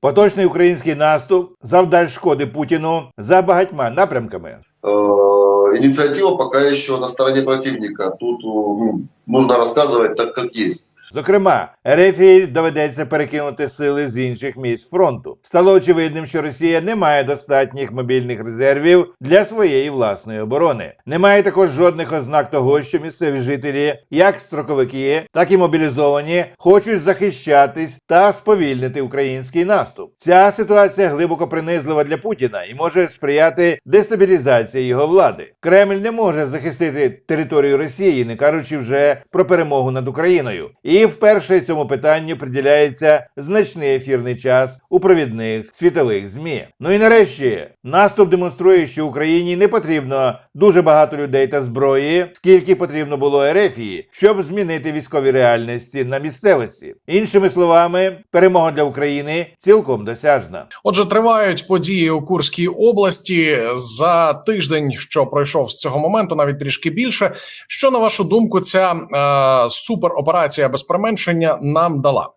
Поточний український наступ завдасть шкоди Путіну за багатьма напрямками. Ініціатива Инициатива пока еще на стороне противника. Тут ну, нужно рассказывать так, как есть. Зокрема, Ерефії доведеться перекинути сили з інших місць фронту. Стало очевидним, що Росія не має достатніх мобільних резервів для своєї власної оборони. Немає також жодних ознак того, що місцеві жителі, як строковики, так і мобілізовані, хочуть захищатись та сповільнити український наступ. Ця ситуація глибоко принизлива для Путіна і може сприяти дестабілізації його влади. Кремль не може захистити територію Росії, не кажучи вже про перемогу над Україною. І вперше цьому питанню приділяється значний ефірний час у провідних світових змі. Ну і нарешті наступ демонструє, що Україні не потрібно дуже багато людей та зброї, скільки потрібно було Ерефії, щоб змінити військові реальності на місцевості. Іншими словами, перемога для України цілком досяжна. Отже, тривають події у Курській області за тиждень, що пройшов з цього моменту, навіть трішки більше. Що на вашу думку, ця е, супероперація без применшення нам дала?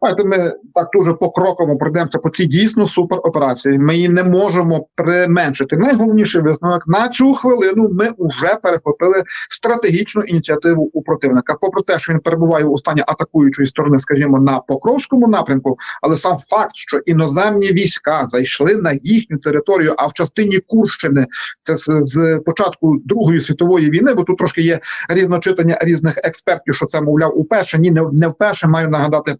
Знаєте, ми так дуже покроково пройдемося по цій дійсно супероперації. Ми її не можемо применшити. Найголовніший висновок на цю хвилину ми вже перехопили стратегічну ініціативу у противника. Попри те, що він перебуває у стані атакуючої сторони, скажімо, на Покровському напрямку, але сам факт, що іноземні війська зайшли на їхню територію, а в частині Курщини це з, початку Другої світової війни, бо тут трошки є різночитання різних експертів, що це мовляв уперше. Ні, не, не вперше маю нагадати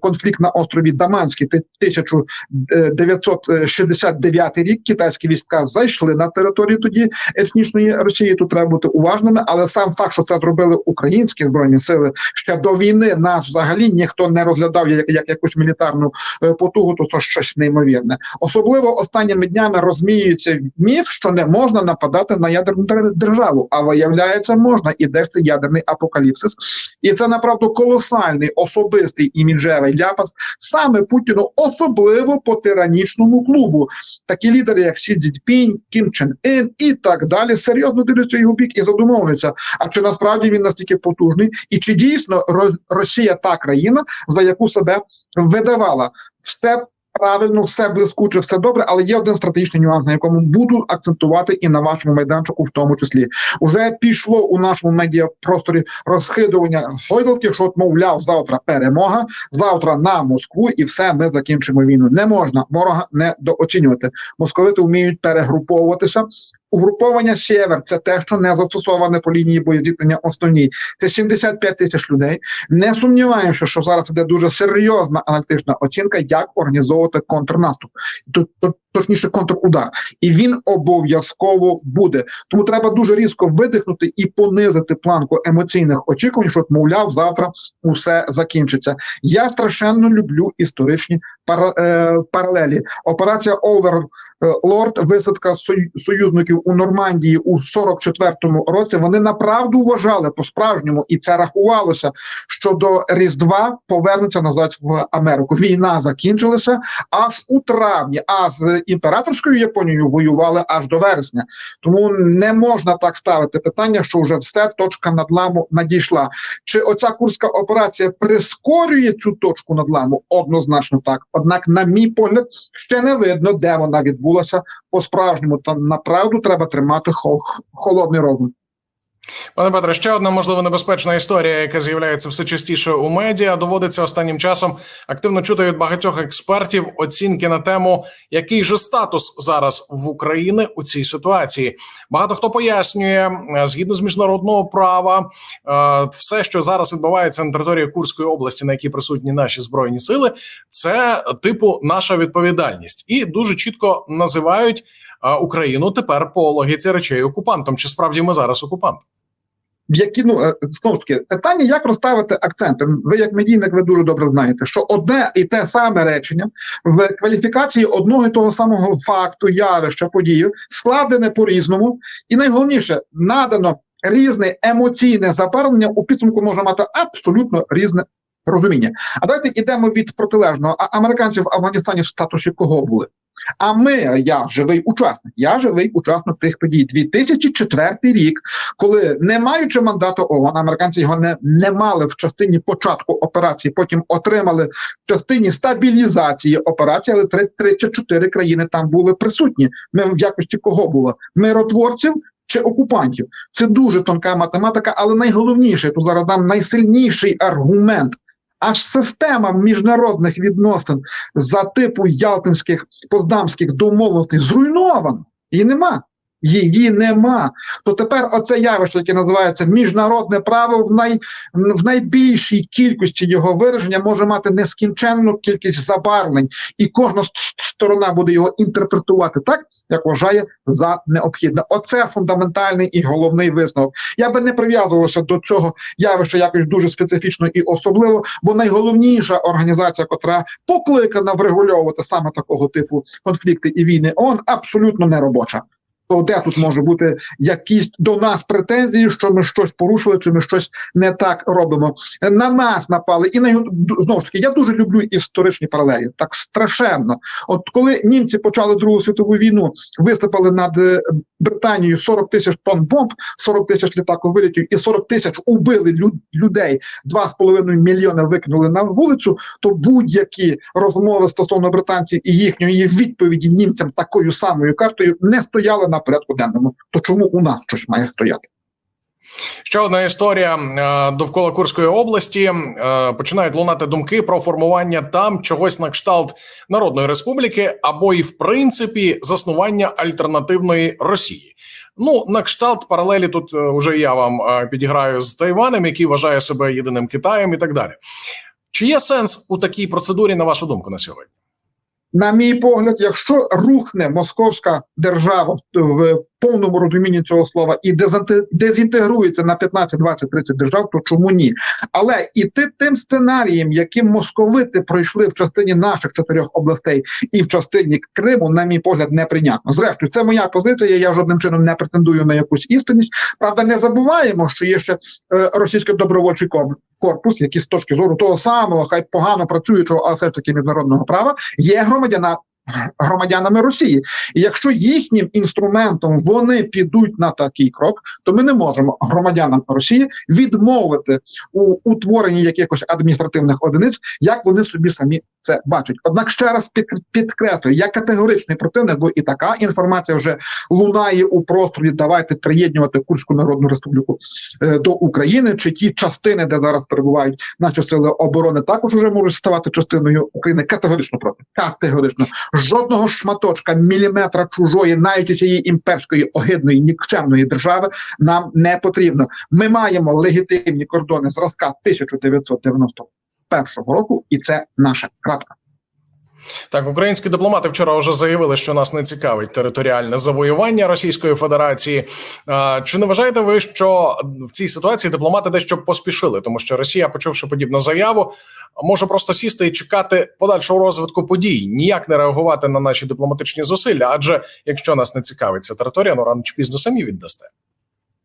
конфлікт на острові Даманський ти- 1969 рік. Китайські війська зайшли на територію тоді етнічної Росії. Тут треба бути уважними, але сам факт, що це зробили українські збройні сили ще до війни, нас взагалі ніхто не розглядав як, як якусь мілітарну е, потугу, то це щось неймовірне. Особливо останніми днями розміюється міф, що не можна нападати на ядерну державу, а виявляється, можна і де ж це ядерний апокаліпсис. І це направду колосальний особистий іміджевий ляпас саме Путіну, особливо по тиранічному клубу. Такі лідери, як Сі Цзіньпінь, Кім Чен Ін і так далі, серйозно дивляться його бік і задумовуються. А чи насправді він настільки потужний, і чи дійсно Ро- Росія та країна, за яку себе видавала? Все правильно, все блискуче, все добре, але є один стратегічний нюанс, на якому буду акцентувати і на вашому майданчику, в тому числі. Уже пішло у нашому медіапросторі розхидування гойдалки, що мовляв, завтра перемога, завтра на Москву, і все, ми закінчимо війну. Не можна ворога недооцінювати. Московити вміють перегруповуватися. Угруповання Сєвер це те, що не застосоване по лінії боєзіткнення основній. Це 75 тисяч людей. Не сумніваємося, що зараз іде дуже серйозна аналітична оцінка, як організовувати контрнаступ, Тут- тут- точніше контрудар, і він обов'язково буде. Тому треба дуже різко видихнути і понизити планку емоційних очікувань, що, мовляв, завтра усе закінчиться. Я страшенно люблю історичні пара, е, паралелі. Операція Оверлорд, висадка сою- союзників у Нормандії у 44-му році. Вони направду вважали по-справжньому, і це рахувалося, що до Різдва повернуться назад в Америку. Війна закінчилася аж у травні, а з імператорською Японією воювали аж до вересня. Тому не можна так ставити питання, що вже все точка надламу надійшла. Чи оця курська операція прискорює цю точку надламу? Однозначно так. Однак, на мій погляд, ще не видно, де вона відбулася по справжньому. Та направду треба тримати хо- холодний розум. Пане Петре, ще одна можливо небезпечна історія, яка з'являється все частіше у медіа. Доводиться останнім часом активно чути від багатьох експертів оцінки на тему, який же статус зараз в Україні у цій ситуації. Багато хто пояснює е, згідно з міжнародного права, е, все, що зараз відбувається на території Курської області, на якій присутні наші збройні сили, це типу наша відповідальність, і дуже чітко називають е, Україну тепер по логіці речей окупантом. Чи справді ми зараз окупант? В які ну е, знову таки питання, як розставити акценти. Ви, як медійник, ви дуже добре знаєте, що одне і те саме речення в кваліфікації одного і того самого факту, явища, подію складене по-різному, і найголовніше надано різне емоційне запарення у підсумку може мати абсолютно різне розуміння. А давайте йдемо від протилежного. А американці в Афганістані в статусі кого були? А ми, я живий учасник, я живий учасник тих подій. 2004 рік, коли не маючи мандату ООН, американці його не, не мали в частині початку операції, потім отримали в частині стабілізації операції, але три- 34 країни там були присутні. Ми в якості кого було? Миротворців чи окупантів? Це дуже тонка математика, але найголовніше, я тут зараз дам найсильніший аргумент. Аж система міжнародних відносин за типу ялтинських поздамських домовленостей зруйнована. Її нема. Її нема. То тепер оце явище, яке називається міжнародне право, в, най, в найбільшій кількості його вираження може мати нескінченну кількість забарвлень, і кожна сторона буде його інтерпретувати так, як вважає за необхідне. Оце фундаментальний і головний висновок. Я би не прив'язувався до цього явища якось дуже специфічно і особливо, бо найголовніша організація, котра покликана врегульовувати саме такого типу конфлікти і війни, ООН абсолютно не робоча. То де тут може бути якісь до нас претензії, що ми щось порушили, чи ми щось не так робимо? На нас напали, і на знову ж таки, я дуже люблю історичні паралелі. Так страшенно. От коли німці почали Другу світову війну, висипали над е, Британією 40 тисяч тонн бомб, 40 тисяч літаковилітів і 40 тисяч убили лю- людей, 2,5 мільйони викинули на вулицю. То будь-які розмови стосовно британців і їхньої відповіді німцям такою самою картою не стояли на порядку денному. То чому у нас щось має стояти? Ще одна історія Е, довкола Курської області. Е, Починають лунати думки про формування там чогось на кшталт Народної Республіки або і в принципі заснування альтернативної Росії. Ну на кшталт паралелі тут е, вже я вам е, підіграю з Тайванем, який вважає себе єдиним Китаєм, і так далі. Чи є сенс у такій процедурі, на вашу думку, на сьогодні? На мій погляд, якщо рухне московська держава в, повному розумінні цього слова і дезінтегрується на 15, 20, 30 держав, то чому ні? Але іти тим сценарієм, яким московити пройшли в частині наших чотирьох областей і в частині Криму, на мій погляд, неприйнятно. Зрештою, це моя позиція. Я жодним чином не претендую на якусь істинність. Правда, не забуваємо, що є ще е, російський добровольчий кор- корпус, який з точки зору того самого, хай погано працюючого, але все ж таки міжнародного права, є громадяна. Громадянами Росії, і якщо їхнім інструментом вони підуть на такий крок, то ми не можемо громадянам Росії відмовити у утворенні якихось адміністративних одиниць, як вони собі самі це бачать. Однак ще раз під, підкреслюю, я категоричний противник, бо і така інформація вже лунає у просторі. Давайте приєднувати Курську Народну Республіку е, до України, чи ті частини, де зараз перебувають наші сили оборони, також вже можуть ставати частиною України. Категорично проти. Категорично жодного шматочка міліметра чужої, навіть цієї імперської огидної нікчемної держави нам не потрібно. Ми маємо легітимні кордони зразка 1991 року, і це наша крапка. Так, українські дипломати вчора вже заявили, що нас не цікавить територіальне завоювання Російської Федерації. Чи не вважаєте ви, що в цій ситуації дипломати дещо поспішили, тому що Росія, почувши подібну заяву, може просто сісти і чекати подальшого розвитку подій, ніяк не реагувати на наші дипломатичні зусилля? Адже якщо нас не цікавить ця територія, ну рано чи пізно самі віддасте.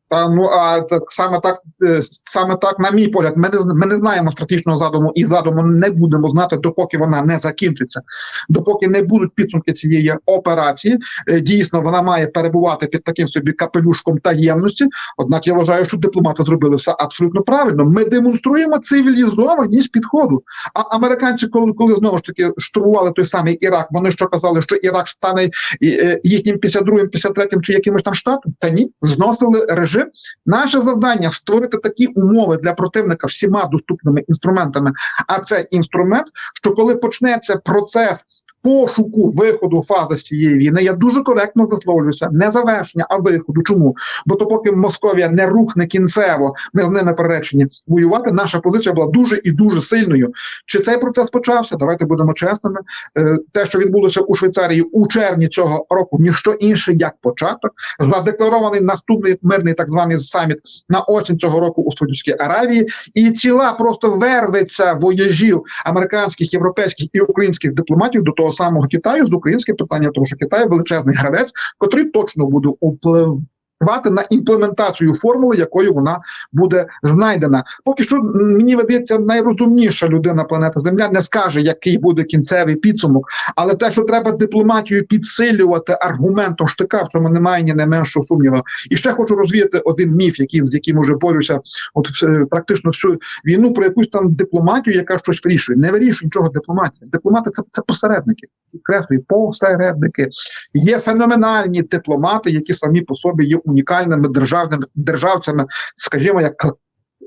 Та ну а так саме так, е, саме так, на мій погляд, ми не ми не знаємо стратегічного задуму і задуму не будемо знати, допоки вона не закінчиться, допоки не будуть підсумки цієї операції. Е, Дійсно, вона має перебувати під таким собі капелюшком таємності. Однак я вважаю, що дипломати зробили все абсолютно правильно. Ми демонструємо цивілізованість підходу. А американці, коли коли знову ж таки штурмували той самий Ірак, вони що казали, що Ірак стане е, їхнім 52-м, 53-м чи якимось там штатом? Та ні, зносили режим. Наше завдання створити такі умови для противника всіма доступними інструментами. А це інструмент, що коли почнеться процес. Пошуку виходу фази цієї війни я дуже коректно висловлююся. Не завершення, а виходу. Чому? Бо то, поки Московія не рухне кінцево, ми з ними переречені воювати. Наша позиція була дуже і дуже сильною. Чи цей процес почався? Давайте будемо чесними. Е, Те, що відбулося у Швейцарії у червні цього року, ніщо інше як початок, задекларований наступний мирний так званий саміт на осінь цього року у Саудівській Аравії, і ціла просто вервиться вояжів американських, європейських і українських дипломатів до того самого Китаю з українським питанням, тому що Китай величезний гравець, котрий точно буде вплив. Працювати на імплементацію формули, якою вона буде знайдена. Поки що мені видається, найрозумніша людина планети Земля не скаже, який буде кінцевий підсумок, але те, що треба дипломатію підсилювати аргументом штика, в цьому немає ні найменшого сумніву. І ще хочу розвіяти один міф, який з яким уже борюся, от практично всю війну про якусь там дипломатію, яка щось вирішує. Не вирішує нічого дипломатія. Дипломати це, це посередники. Підкреслюю, посередники. Є феноменальні дипломати, які самі по собі є унікальними державними державцями, скажімо, як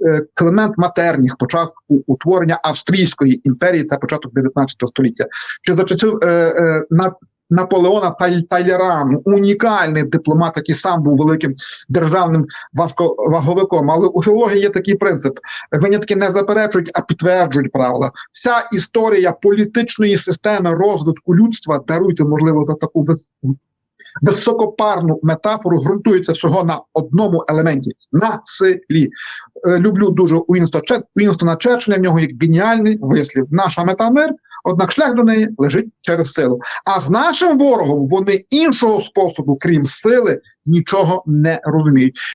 е, Клемент Матерніх, початку утворення Австрійської імперії, це початок 19 століття. Що за часів е, е, Наполеона Таль- унікальний дипломат, який сам був великим державним важковаговиком. Але у філології є такий принцип: винятки не заперечують, а підтверджують правила. Вся історія політичної системи розвитку людства даруйте, можливо, за таку високопарну метафору ґрунтується всього на одному елементі на силі. Е, Люблю дуже Уінстона Черчилля, в нього є геніальний вислів. Наша мета мир, однак шлях до неї лежить через силу. А з нашим ворогом вони іншого способу, крім сили, нічого не розуміють.